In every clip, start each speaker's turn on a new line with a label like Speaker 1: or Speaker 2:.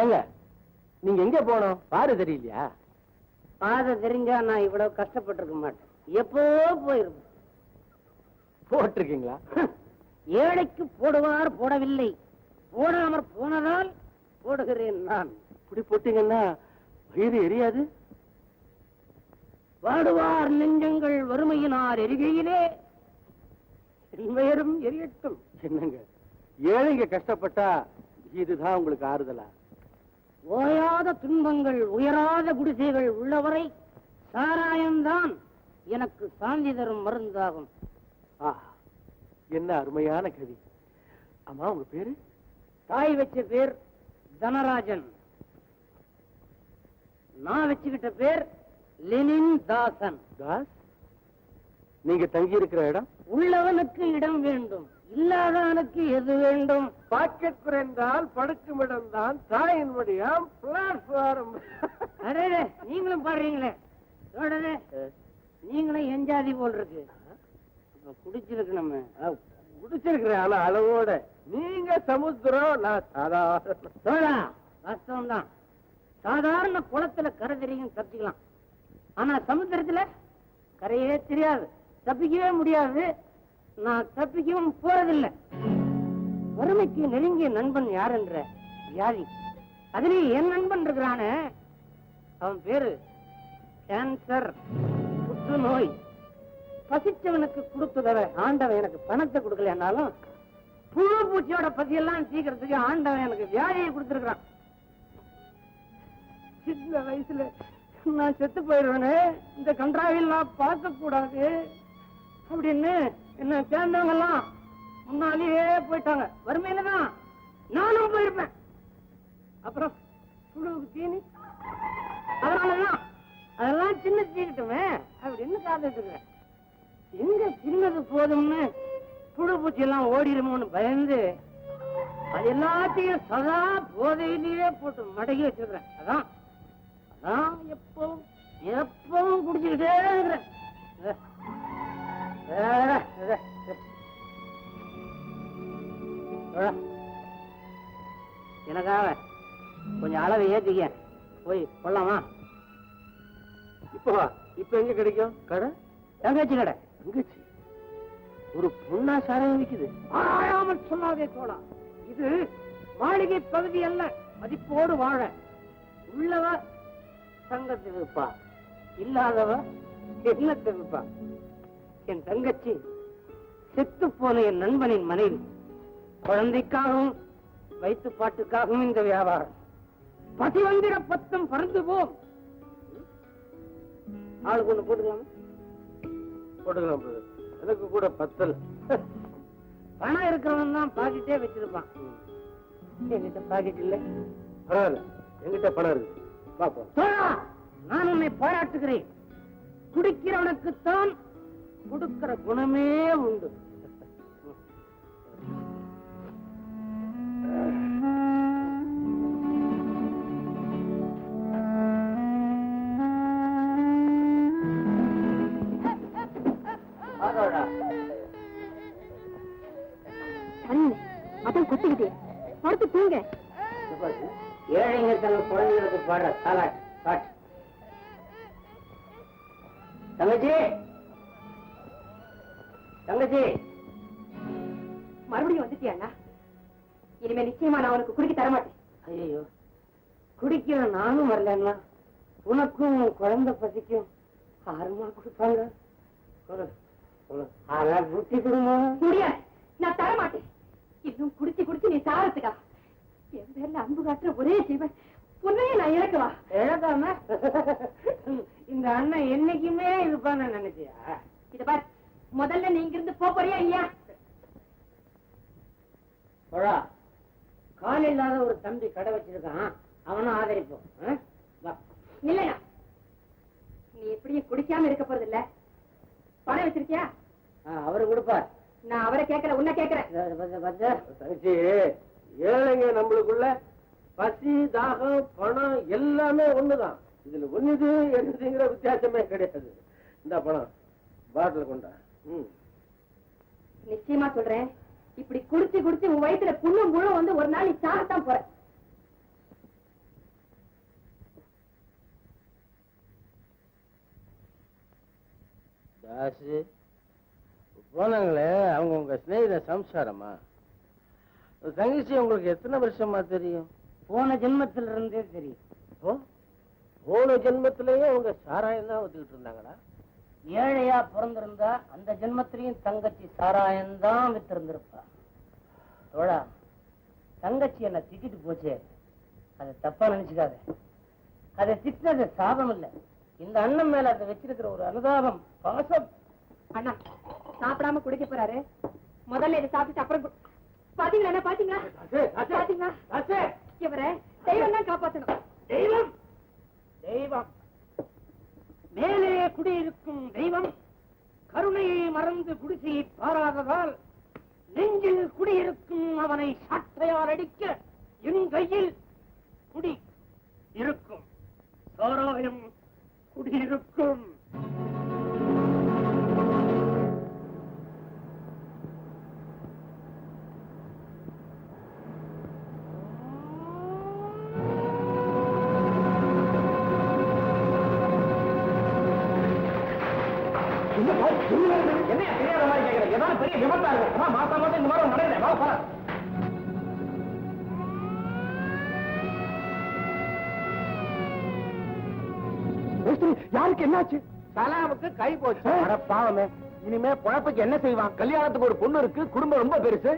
Speaker 1: ஏங்க நீங்க எங்க போனோம்? பாரு தெரியலையா?
Speaker 2: பாதை தெரிஞ்சா நான் இவ்வளவு கஷ்டப்பட்டிருக்க மாட்டேன். எப்போ போயிருப்பேன்
Speaker 1: போட்டிருக்கீங்களா?
Speaker 2: ஏழைக்கு போடுவார் போடவில்லை. போடாமற் போனதால் போடுகிறேன் நான்.
Speaker 1: இப்படி போட்டீங்கன்னா வயிறு எரியாது?
Speaker 2: வாடுவார் நெஞ்சங்கள் வறுமையினார் எரிகையிலே. என்வயரும் எரியட்டும்.
Speaker 1: என்னங்க ஏழைங்க கஷ்டப்பட்டா இதுதான் உங்களுக்கு ஆறுதலா?
Speaker 2: ஓயாத துன்பங்கள் உயராத குடிசைகள் உள்ளவரை சாராயம்தான் எனக்கு சாந்தி தரும் மருந்தாகும்.
Speaker 1: என்ன அருமையான கவி. ஆமா உங்க பேரு?
Speaker 2: தாய் வச்ச பேர் தனராஜன். நான் வச்சுக்கிட்ட பேர் லெனின் தாசன்
Speaker 1: தாஸ் நீங்க தங்கி இருக்கிற இடம்?
Speaker 2: உள்ளவனுக்கு இடம் வேண்டும். இல்லாதவனுக்கு எது வேண்டும்?
Speaker 1: பாக்கெட் குறைந்தால் படுக்கும் இடம் தான் தாயின் வழியாம் பிளாட்ஃபார்ம்
Speaker 2: அரே நீங்களும் பாடுறீங்களே. தோழரே, நீங்களும் எஞ்சாதி போல் இருக்கு குடிச்சிருக்கு நம்ம.
Speaker 1: குடிச்சிருக்கிறேன் ஆனா அளவோட. நீங்க சமுத்திரம் நான் சாதாரண.
Speaker 2: தோழா வாஸ்தவம் தான் சாதாரண குளத்துல கரை தெரியும் தப்பிக்கலாம். ஆனா சமுத்திரத்துல கரையே தெரியாது. தப்பிக்கவே முடியாது. நான் தப்பிக்கவும் போறதில்லை. வறுமைக்கு நெருங்கிய நண்பன் யார் என்ற வியாதி. அதுலயும் என் நண்பன் இருக்கிறானே. அவன் பேரு கேன்சர் புற்றுநோய். பசிச்சவனுக்கு கொடுத்ததவ ஆண்டவன் எனக்கு பணத்தை கொடுக்கலனாலும் புழு பூச்சியோட பசியெல்லாம் சீக்கிரத்துக்கு ஆண்டவன் எனக்கு வியாதியை கொடுத்துருக்கான் சின்ன வயசுல நான் செத்து போயிடுவேனே இந்த கன்றாவில் நான் பார்க்க கூடாது அப்படின்னு என்ன சேர்ந்தவங்க எல்லாம் முன்னாலேயே போயிட்டாங்க. வறுமையில தான் நானும் போயிருப்பேன். அப்புறம் புழுவுக்கு தீனி. அதனாலதான் அதெல்லாம் சின்ன சீக்கிட்டுமே அப்படின்னு காத்துட்டு இருக்கேன் எங்க சின்னது போதும்னு புழு பூச்சி எல்லாம் ஓடிடுமோன்னு பயந்து அது எல்லாத்தையும் சதா போதையிலேயே போட்டு மடக்கி வச்சிருக்கிறேன். அதான் அதான் எப்பவும் எப்பவும் குடிச்சுக்கிட்டே இருக்கிறேன். எனக்காக கொஞ்சம் அளவை ஏத்திக்க. போய் கொள்ளலாமா?
Speaker 1: இப்ப இப்ப எங்க கிடைக்கும்? கடை?
Speaker 2: தங்கச்சி கடை.
Speaker 1: தங்கச்சி? ஒரு பொண்ணா சாராயம் விக்குது.
Speaker 2: ஆயாமல் சொல்லாதே தோழா. இது மாளிகை பகுதி அல்ல மதிப்போடு வாழ. உள்ளவ தங்கத்தை விற்பா இல்லாதவ எண்ணத்தை விற்பா? என் தங்கச்சி செத்து போன என் நண்பனின் மனைவி. குழந்தைக்காகவும் வயிற்று பாட்டுக்காகவும் இந்த வியாபாரம். பசி வந்திர பத்தம் பறந்து போம் ஆளுக்கு ஒண்ணு போட்டுக்கலாமா?
Speaker 1: போட்டுக்கலாம். எனக்கு கூட பத்தல்.
Speaker 2: பணம் இருக்கிறவன் தான் பாக்கெட்டே வச்சிருப்பான். என்கிட்ட பாக்கெட் இல்லை.
Speaker 1: பரவாயில்ல. என்கிட்ட பணம் இருக்கு. பாப்போம்
Speaker 2: நான் உன்னை பாராட்டுகிறேன். குடிக்கிறவனுக்குத்தான் கொடுக்கிற குணமே உண்டு.
Speaker 3: அதான் கொத்திக்கிட்டே படுத்து தூங்க.
Speaker 2: ஏழைங்க தன் குழந்தைகளுக்கு பாடுற பாட்டு தங்கச்சி! தங்கச்சி.
Speaker 3: மறுபடியும் வந்துட்டியா அண்ணா? இனிமே நிச்சயமா நான் உனக்கு குடிக்க தர மாட்டேன்
Speaker 2: ஐயோ குடிக்கிற நானும் வரலன்னா உனக்கும் உன் குழந்தை பசிக்கும். ஆறுமா கொடுப்பாங்க. கொடு, கொடு. ஆறா புட்டி கொடுமா.
Speaker 3: முடியாது. நான் தர மாட்டேன் இன்னும் குடிச்சு குடிச்சு நீ சாரத்துக்கா என் பேர்ல அன்பு காட்டுற ஒரே ஜீவன். உன்னையே நான் இழக்கவா?
Speaker 2: இழக்காம? இந்த அண்ணன் என்னைக்குமே இருப்பான்னு நினைச்சியா?
Speaker 3: இத பார். முதல்ல நீ இங்கிருந்து போப் போறியா இல்லையா?
Speaker 2: போடா. கால் இல்லாத ஒரு தம்பி கடை வச்சிருக்கான். அவனும் ஆதரிப்போம்.
Speaker 3: இல்லையா? நீ எப்படியும் குடிக்காம இருக்க போறது இல்ல பணம் வச்சிருக்கியா?
Speaker 2: அவரு கொடுப்பார்.
Speaker 3: நான் அவரை கேட்கல உன்னை கேட்கறேன்.
Speaker 1: ஏழைங்க நம்மளுக்குள்ள. பசி தாகம் பணம் எல்லாமே ஒண்ணுதான். இதுல ஒண்ணுது என்னதுங்கிற வித்தியாசமே கிடையாது. இந்த பணம். பாட்டில் கொண்டா.
Speaker 3: நிச்சயமா சொல்றேன். இப்படி குடிச்சு குடிச்சு உன் வயிற்றுல புண்ணும் முழும் வந்து ஒரு நாள் நீ சாகத்தான் போற.
Speaker 1: தாசு போனாங்களே அவங்க உங்க சிநேகித சம்சாரமா? தங்கச்சி உங்களுக்கு எத்தனை வருஷமா தெரியும்?
Speaker 2: போன ஜென்மத்திலிருந்தே தெரியும்.
Speaker 1: போன ஜென்மத்திலேயே அவங்க சாராயம் தான் வந்துட்டு இருந்தாங்களா?
Speaker 2: ஏழையா பிறந்திருந்தா அந்த ஜென்மத்திலையும் தங்கச்சி சாராயம் தான் வித்திருந்திருப்பா. தோழா தங்கச்சி என்ன திட்டிட்டு போச்சே. அதை தப்பா நினைச்சுக்காத. அதை திட்டினது சாபம் இல்ல இந்த அண்ணன் மேல அதை வச்சிருக்கிற ஒரு அனுதாபம் பாசம்.
Speaker 3: அண்ணா சாப்பிடாம குடிக்க போறாரு. முதல்ல இதை சாப்பிட்டு அப்புறம் பாத்தீங்களா பாத்தீங்களா? பாத்தீங்களா? இவரை தெய்வம் தான் காப்பாத்தணும்.
Speaker 2: தெய்வம்? தெய்வம். மேலே குடியிருக்கும் தெய்வம் கருணையை மறந்து குடிசையை பாராததால் நெஞ்சில் குடியிருக்கும் அவனை சாட்டையால் அடிக்க என் கையில் குடி இருக்கும். சோராயம் குடியிருக்கும்.
Speaker 4: கேக்குறேன் ஏதாவது பெரிய விபத்தா இருக்கு அதான் மாசம் இந்த மாதிரி வா போறேன் யாருக்கு என்னாச்சு? சலாமுக்கு கை போச்சு. பாவமே. இனிமே பொழப்புக்கு என்ன செய்வான்? கல்யாணத்துக்கு ஒரு பொண்ணு இருக்கு. குடும்பம் ரொம்ப பெருசு.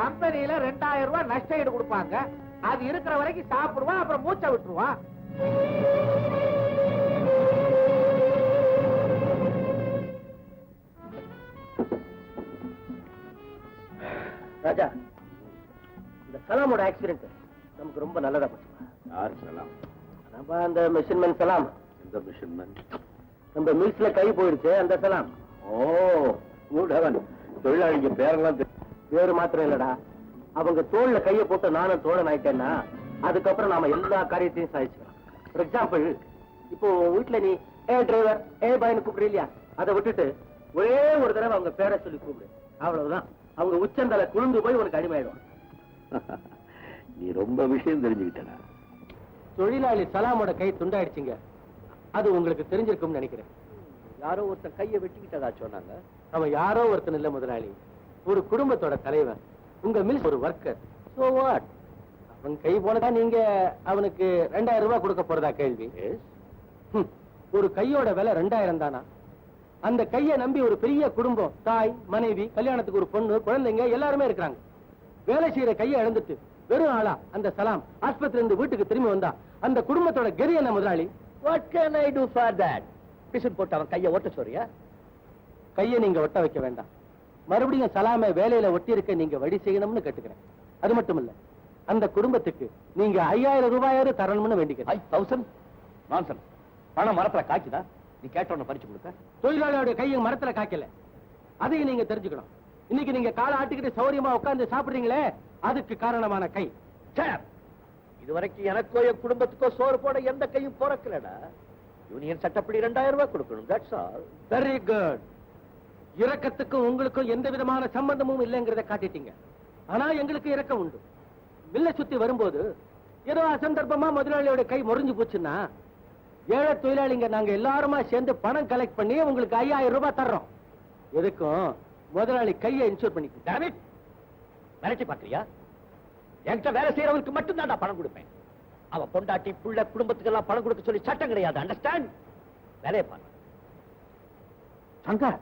Speaker 4: கம்பெனியில ரெண்டாயிரம் ரூபாய் நஷ்ட ஈடு கொடுப்பாங்க. அது இருக்கிற வரைக்கும் சாப்பிடுவான் அப்புறம் மூச்சை விட்டுருவான்.
Speaker 1: சலாமோட ஆக்சிடென்ட் நமக்கு ரொம்ப நல்லதா போச்சு.
Speaker 5: யார் சலாம்
Speaker 1: நம்ம அந்த மெஷின்மேன் சலாம்.
Speaker 5: எந்த மிஷன்மேன்
Speaker 1: நம்ம மில்ஸ்ல கை போயிடுச்சு அந்த சலாம்.
Speaker 5: ஓ குட் ஹெவன் தொழிலாளிங்க பேரெல்லாம்
Speaker 1: வேறு மாத்திரம் இல்லடா. அவங்க தோல்ல கைய போட்டு நானும் தோழன் ஆயிட்டேன்னா அதுக்கப்புறம் நாம எல்லா காரியத்தையும் சாதிச்சுக்கலாம். ஃபார் எக்ஸாம்பிள் இப்போ வீட்டுல நீ ஏ டிரைவர் ஏ பாய்னு கூப்பிடுற இல்லையா? அதை விட்டுட்டு ஒரே ஒரு தடவை அவங்க பேரை சொல்லி கூப்பிடு. அவ்வளவுதான். அவங்க உச்சந்தலை குளிர்ந்து போய் உனக்கு அடிமையாயிடுவான்
Speaker 5: நீ ரொம்ப விஷயம் தெரிஞ்சுக்கிட்டடா.
Speaker 1: தொழிலாளி சலாமோட கை துண்டாயிடுச்சுங்க. அது உங்களுக்கு தெரிஞ்சிருக்கும்னு நினைக்கிறேன்.
Speaker 5: யாரோ ஒருத்தன் கையை வெட்டிக்கிட்டதா சொன்னாங்க?
Speaker 1: அவன் யாரோ ஒருத்தன் இல்ல முதலாளி. ஒரு குடும்பத்தோட தலைவன் உங்க மில்ஸ் ஒரு ஒர்க்கர் சோ வாட் அவன் கை போனதா நீங்க அவனுக்கு ரெண்டாயிரம் ரூபாய் கொடுக்க போறதா கேள்வி? ஒரு கையோட விலை ரெண்டாயிரம் தானா? அந்த கையை நம்பி ஒரு பெரிய குடும்பம் தாய் மனைவி கல்யாணத்துக்கு ஒரு பொண்ணு குழந்தைங்க எல்லாருமே இருக்கிறாங்க. வேலை செய்யற கையை இழந்துட்டு வெறும் ஆளா? அந்த சலாம் ஆஸ்பத்திரி இருந்து வீட்டுக்கு திரும்பி வந்தா அந்த குடும்பத்தோட கெரி என்ன முதலாளி.
Speaker 5: What can I do for that person போட்டு அவன் கையை ஓட்ட சொல்றியா?
Speaker 1: கையை நீங்க ஒட்ட வைக்க வேண்டாம். மறுபடியும் சலாமை வேலையில ஒட்டி இருக்க நீங்க வழி செய்யணும்னு கேட்டுக்கிறேன். அது மட்டும் இல்ல அந்த குடும்பத்துக்கு நீங்க ஐயாயிரம் ரூபாயாவது தரணும்னு வேண்டிக்கிறேன்.
Speaker 5: தௌசண்ட் நான்சன் பணம் மரத்துல காய்க்குதா? நீ கேட்டவன பறிச்சு கொடுக்க.
Speaker 1: தொழிலாளியோட கையை மரத்துல காய்க்கல. அதையும் நீங்க தெரிஞ்சுக்கணும். இன்னைக்கு நீங்க காலை ஆட்டிக்கிட்டு சௌரியமா உட்கார்ந்து சாப்பிடுறீங்களே அதுக்கு காரணமான கை.
Speaker 5: இதுவரைக்கும் எனக்கோ என் குடும்பத்துக்கோ சோறு போட எந்த கையும் பிறக்கலடா? யூனியன் சட்டப்படி ரெண்டாயிரம் ரூபாய் கொடுக்கணும் தட்ஸ் ஆல்
Speaker 1: வெரி குட் இரக்கத்துக்கும் உங்களுக்கும் எந்த விதமான சம்பந்தமும் இல்லைங்கிறத காட்டிட்டீங்க. ஆனா எங்களுக்கு இரக்கம் உண்டு. மில்ல சுத்தி வரும்போது ஏதோ அசந்தர்ப்பமா முதலாளியோட கை முறிஞ்சு போச்சுன்னா ஏழை தொழிலாளிங்க நாங்க எல்லாருமா சேர்ந்து பணம் கலெக்ட் பண்ணி உங்களுக்கு ஐயாயிரம் ரூபாய் தர்றோம். எதுக்கும்? முதலாளி கையை இன்சூர் பண்ணிக்க.
Speaker 5: மிரட்டி பாக்குறியா என்கிட்ட வேலை செய்யறவனுக்கு மட்டும் தான் பணம் கொடுப்பேன். அவன் பொண்டாட்டி புள்ள குடும்பத்துக்கு எல்லாம் பணம் கொடுக்க சொல்லி சட்டம் கிடையாது அண்டர்ஸ்டாண்ட் வேலையை பாரு.
Speaker 4: சங்கர்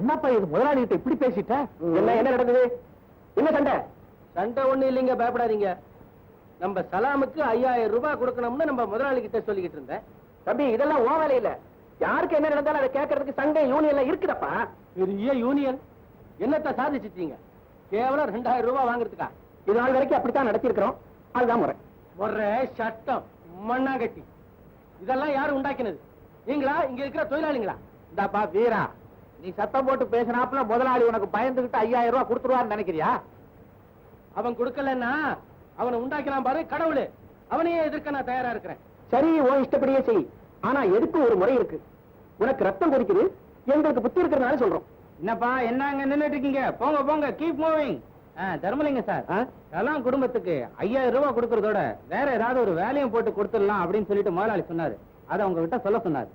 Speaker 4: என்னப்பா இது முதலாளி கிட்ட இப்படி பேசிட்ட?
Speaker 1: என்ன என்ன நடந்தது? என்ன சண்டை? சண்டை ஒண்ணு இல்லைங்க பயப்படாதீங்க. நம்ம சலாமுக்கு ஐயாயிரம் ரூபாய் கொடுக்கணும்னு நம்ம முதலாளி கிட்ட சொல்லிக்கிட்டு இருந்தேன்.
Speaker 4: தம்பி இதெல்லாம் ஓ வேலை இல்ல. யாருக்கு என்ன நடந்தாலும் அதை கேட்கறதுக்கு சங்க யூனியன்ல இருக்குதப்பா.
Speaker 1: பெரிய யூனியன் என்னத்த சாதிச்சிட்டீங்க? கேவலம் ரெண்டாயிரம் ரூபாய் வாங்குறதுக்கா?
Speaker 4: இது நாள் வரைக்கும் அப்படித்தான் நடத்திருக்கிறோம் அதுதான் முறை.
Speaker 1: ஒரே சட்டம் மண்ணாங்கட்டி. இதெல்லாம் யாரு உண்டாக்கினது? நீங்களா? இங்க இருக்கிற தொழிலாளிங்களா?
Speaker 4: இந்தாப்பா வீரா நீ சத்தம் போட்டு பேசினாப்புல முதலாளி உனக்கு பயந்துகிட்டு ஐயாயிரம் ரூபாய் கொடுத்துருவான்னு நினைக்கிறியா?
Speaker 1: அவன் கொடுக்கலன்னா அவனை உண்டாக்கினான் பாரு கடவுளு. அவனையே எதிர்க்க நான் தயாரா இருக்கிறேன்.
Speaker 4: சரி உன் இஷ்டப்படியே செய். ஆனா எதுக்கு ஒரு முறை இருக்கு? உனக்கு ரத்தம் கொதிக்குது எங்களுக்கு புத்தி இருக்கிறதுனால சொல்றோம்.
Speaker 2: என்னப்பா என்ன அங்க நின்னுட்டு இருக்கீங்க? போங்க போங்க keep moving Dharmalinga sir. Kalam குடும்பத்துக்கு ஐயாயிரம் ரூபாய் கொடுக்கறதோட வேற ஏதாவது ஒரு வேலையும் போட்டு கொடுத்துடலாம் அப்படின்னு சொல்லிட்டு முதலாளி சொன்னாரு. அதை உங்ககிட்ட சொல்ல சொன்னாரு.